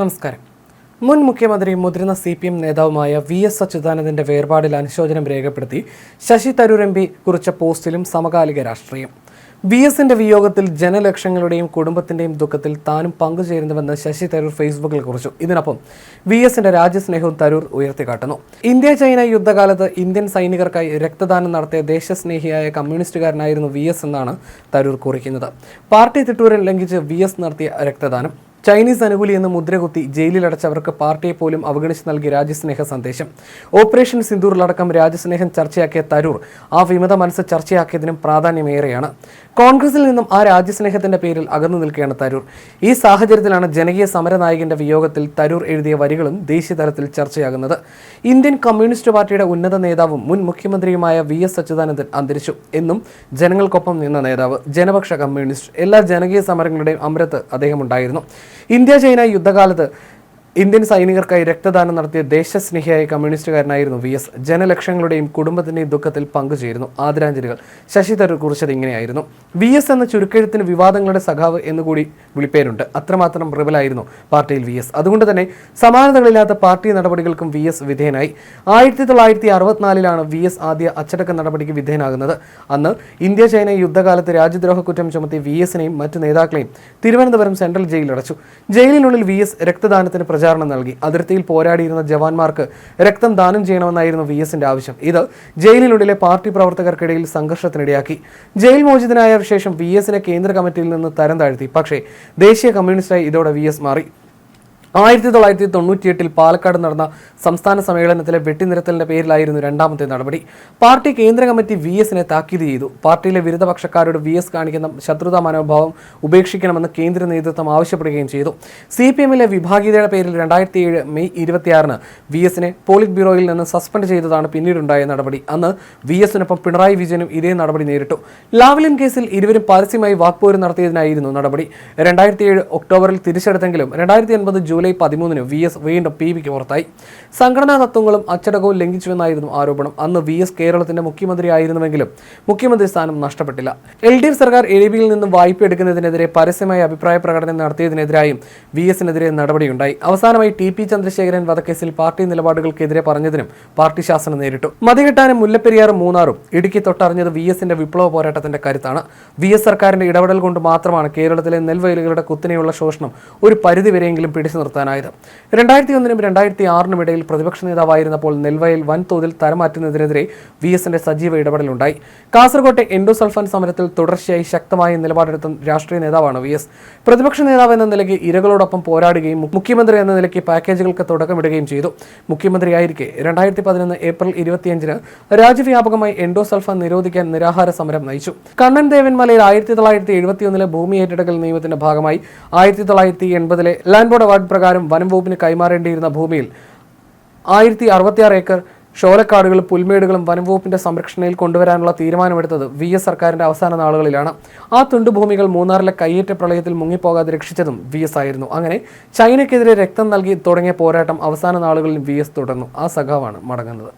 നമസ്കാരം. മുൻ മുഖ്യമന്ത്രിയും മുതിർന്ന സി പി എം നേതാവുമായ വി എസ് അച്യുതാനന്ദന്റെ വേർപാടിൽ അനുശോചനം രേഖപ്പെടുത്തി ശശി തരൂർ എം പി കുറിച്ച പോസ്റ്റിലും സമകാലിക രാഷ്ട്രീയം. വി എസിന്റെ വിയോഗത്തിൽ ജനലക്ഷങ്ങളുടെയും കുടുംബത്തിന്റെയും ദുഃഖത്തിൽ താനും പങ്കുചേരുന്നുവെന്ന് ശശി തരൂർ ഫേസ്ബുക്കിൽ കുറിച്ചു. ഇതിനൊപ്പം വി എസിന്റെ രാജ്യസ്നേഹവും തരൂർ ഉയർത്തിക്കാട്ടുന്നു. ഇന്ത്യ ചൈന യുദ്ധകാലത്ത് ഇന്ത്യൻ സൈനികർക്കായി രക്തദാനം നടത്തിയ ദേശസ്നേഹിയായ കമ്മ്യൂണിസ്റ്റുകാരനായിരുന്നു വി എസ് എന്നാണ് തരൂർ കുറിക്കുന്നത്. പാർട്ടി തിട്ടൂരിൽ ലംഘിച്ച് വി എസ് നടത്തിയ രക്തദാനം ചൈനീസ് അനുകൂലി എന്ന് മുദ്രകുത്തി ജയിലിലടച്ചവർക്ക് പാർട്ടിയെ പോലും അവഗണിച്ച് നൽകി രാജ്യസ്നേഹ സന്ദേശം. ഓപ്പറേഷൻ സിന്ദൂറിലടക്കം രാജ്യസ്നേഹം ചർച്ചയാക്കിയ തരൂർ ആ വിമത മനസ്സ് ചർച്ചയാക്കിയതിനും പ്രാധാന്യമേറെയാണ്. കോൺഗ്രസിൽ നിന്നും ആ രാജ്യസ്നേഹത്തിന്റെ പേരിൽ അകന്നു നിൽക്കുകയാണ് തരൂർ. ഈ സാഹചര്യത്തിലാണ് ജനകീയ സമരനായകന്റെ വിയോഗത്തിൽ തരൂർ എഴുതിയ വരികളും ദേശീയ തലത്തിൽ ചർച്ചയാകുന്നത്. ഇന്ത്യൻ കമ്മ്യൂണിസ്റ്റ് പാർട്ടിയുടെ ഉന്നത നേതാവും മുൻ മുഖ്യമന്ത്രിയുമായ വി എസ് അച്യുതാനന്ദൻ അന്തരിച്ചു എന്നും ജനങ്ങൾക്കൊപ്പം നിന്ന നേതാവ് ജനപക്ഷ കമ്മ്യൂണിസ്റ്റ്. എല്ലാ ജനകീയ സമരങ്ങളുടെയും അമരത്ത് അദ്ദേഹം ഉണ്ടായിരുന്നു ഇന്ത്യ ചൈന യുദ്ധകാലത്ത് ഇന്ത്യൻ സൈനികർക്കായി രക്തദാനം നടത്തിയ ദേശസ്നേഹിയായ കമ്മ്യൂണിസ്റ്റുകാരനായിരുന്നു വി എസ്. ജനലക്ഷങ്ങളുടെയും കുടുംബത്തിന്റെയും ദുഃഖത്തിൽ പങ്കുചേരുന്നു. ആദരാഞ്ജലികൾ. ശശി തരൂർ കുറിച്ചത് ഇങ്ങനെയായിരുന്നു. വി എസ് എന്ന ചുരുക്കെഴുത്തിന് വിവാദങ്ങളുടെ സഖാവ് എന്നുകൂടി വിളിപ്പേരുണ്ട്. അത്രമാത്രം റിബലായിരുന്നു പാർട്ടിയിൽ വി എസ്. അതുകൊണ്ട് തന്നെ സമാനതകളില്ലാത്ത പാർട്ടി നടപടികൾക്കും വി എസ് വിധേയനായി. ആയിരത്തി തൊള്ളായിരത്തി അറുപത്തിനാലിലാണ് വി എസ് ആദ്യ അച്ചടക്ക നടപടിക്ക് വിധേയനാകുന്നത്. അന്ന് ഇന്ത്യ ചൈന യുദ്ധകാലത്ത് രാജ്യദ്രോഹ കുറ്റം ചുമത്തി വി എസിനെയും മറ്റു നേതാക്കളെയും തിരുവനന്തപുരം സെൻട്രൽ ജയിലിൽ അടച്ചു. ജയിലിനുള്ളിൽ വി എസ് രക്തദാനത്തിന് പ്രചാരണം നൽകി. അതിർത്തിയിൽ പോരാടിയിരുന്ന ജവാന്മാർക്ക് രക്തം ദാനം ചെയ്യണമെന്നായിരുന്നു വി എസിന്റെ ആവശ്യം. ഇത് ജയിലിനുള്ളിലെ പാർട്ടി പ്രവർത്തകർക്കിടയിൽ സംഘർഷത്തിനിടയാക്കി. ജയിൽ മോചിതനായ ശേഷം വി എസിനെ കേന്ദ്ര കമ്മിറ്റിയിൽ നിന്ന് തരം താഴ്ത്തി. പക്ഷേ ദേശീയ കമ്മ്യൂണിസ്റ്റായി ഇതോടെ വി എസ് മാറി. ആയിരത്തി തൊള്ളായിരത്തി തൊണ്ണൂറ്റിയെട്ടിൽ പാലക്കാട് നടന്ന സംസ്ഥാന സമ്മേളനത്തിലെ വെട്ടിനിരത്തലിന്റെ പേരിലായിരുന്നു രണ്ടാമത്തെ നടപടി. പാർട്ടി കേന്ദ്ര കമ്മിറ്റി വി എസിനെ താക്കീത് ചെയ്തു. പാർട്ടിയിലെ വിരുദ്ധപക്ഷക്കാരോട് വി എസ് കാണിക്കുന്ന ശത്രുതാ മനോഭാവം ഉപേക്ഷിക്കണമെന്ന് കേന്ദ്ര നേതൃത്വം ആവശ്യപ്പെടുകയും ചെയ്തു. സി പി എമ്മിലെ വിഭാഗീയതയുടെ പേരിൽ രണ്ടായിരത്തി ഏഴ് മെയ് ഇരുപത്തിയാറിന് വി എസിനെ പോളിറ്റ് ബ്യൂറോയിൽ നിന്ന് സസ്പെൻഡ് ചെയ്തതാണ് പിന്നീടുണ്ടായ നടപടി. അന്ന് വി എസിനൊപ്പം പിണറായി വിജയനും ഇതേ നടപടി നേരിട്ടു. ലാവ്ലിൻ കേസിൽ ഇരുവരും പരസ്യമായി വാക്പോര് നടത്തിയതിനായിരുന്നു നടപടി. രണ്ടായിരത്തി ഏഴ് ഒക്ടോബറിൽ തിരിച്ചെടുത്തെങ്കിലും രണ്ടായിരത്തി ഒൻപത് ജൂലൈ പതിമൂന്നിന് വി എസ് വീണ്ടും പി വിക്ക് പുറത്തായി. സംഘടനാ തത്വങ്ങളും അച്ചടക്കവും ലംഘിച്ചുവെന്നായിരുന്നു ആരോപണം. അന്ന് വി എസ് കേരളത്തിന്റെ മുഖ്യമന്ത്രി ആയിരുന്നുവെങ്കിലും മുഖ്യമന്ത്രി സ്ഥാനം നഷ്ടപ്പെട്ടില്ല. എൽ ഡി എഫ് സർക്കാർ എ ബിയിൽ നിന്നും വായ്പ എടുക്കുന്നതിനെതിരെ പരസ്യമായ അഭിപ്രായ പ്രകടനം നടത്തിയതിനെതിരായും വി എസിനെതിരെ നടപടിയുണ്ടായി. അവസാനമായി ടി പി ചന്ദ്രശേഖരൻ വധക്കേസിൽ പാർട്ടി നിലപാടുകൾക്കെതിരെ പറഞ്ഞതിനും പാർട്ടി ശാസനം നേരിട്ടു. മതികെട്ടാനും മുല്ലപ്പെരിയാറും മൂന്നാറും ഇടുക്കി തൊട്ടറിഞ്ഞത് വി എസിന്റെ വിപ്ലവ പോരാട്ടത്തിന്റെ കരുത്താണ്. വി എസ് സർക്കാരിന്റെ ഇടപെടൽ കൊണ്ട് മാത്രമാണ് കേരളത്തിലെ നെൽവയലുകളുടെ കുത്തനെയുള്ള ശോഷണം ഒരു പരിധിവരെയെങ്കിലും പിടിച്ചു നിർത്താനായത്. രണ്ടായിരത്തി ഒന്നിനും രണ്ടായിരത്തി ആറിനും ഇടയിൽ പ്രതിപക്ഷ നേതാവായിരുന്നപ്പോൾ നെൽവയൽ വൻതോതിൽ തരമാറ്റുന്നതിനെതിരെ വി എസിന്റെ സജീവ ഇടപെടലുണ്ടായി. കാസർകോട്ടെ എൻഡോസൾഫാൻ സമരത്തിൽ തുടർച്ചയായി ശക്തമായ നിലപാടെടുത്ത രാഷ്ട്രീയ നേതാവാണ് വി എസ് പ്രതിപക്ഷ നേതാവ് എന്ന നിലയ്ക്ക് ഇരകളോടൊപ്പം പോരാടുകയും മുഖ്യമന്ത്രി എന്ന നിലയ്ക്ക് പാക്കേജുകൾക്ക് തുടക്കമിടുകയും ചെയ്തു. മുഖ്യമന്ത്രിയായിരിക്കെ രണ്ടായിരത്തി പതിനൊന്ന് ഏപ്രിൽ ഇരുപത്തിയഞ്ചിന് രാജ്യവ്യാപകമായി എൻഡോസൾഫാൻ നിരോധിക്കാൻ നിരാഹാര സമരം നയിച്ചു. കണ്ണൻ ദേവൻമലയിൽ ആയിരത്തി തൊള്ളായിരത്തി എഴുപത്തിയൊന്നിലെ ഭൂമി ഏറ്റെടുക്കൽ നിയമത്തിന്റെ ഭാഗമായി ആയിരത്തി തൊള്ളായിരത്തി എൺപതിലെ ലാൻഡ് ബോർഡ് അവാർഡ് പ്രകാരം വനം വകുപ്പിന് കൈമാറേണ്ടിയിരുന്ന ഭൂമിയിൽ ആയിരത്തി അറുപത്തിയാറ് ഏക്കർ ഷോലക്കാടുകളും പുൽമേടുകളും വനംവകുപ്പിന്റെ സംരക്ഷണയിൽ കൊണ്ടുവരാനുള്ള തീരുമാനമെടുത്തത് വി എസ് സർക്കാരിന്റെ അവസാന നാളുകളിലാണ്. ആ തുണ്ടുഭൂമികൾ മൂന്നാറിലെ കയ്യേറ്റ പ്രളയത്തിൽ മുങ്ങിപ്പോകാതെ രക്ഷിച്ചതും വി എസ് ആയിരുന്നു. അങ്ങനെ ചൈനയ്ക്കെതിരെ രക്തം നൽകി തുടങ്ങിയ പോരാട്ടം അവസാന നാളുകളിൽ വി എസ് തുടർന്നു. ആ സഖാവാണ് മടങ്ങുന്നത്.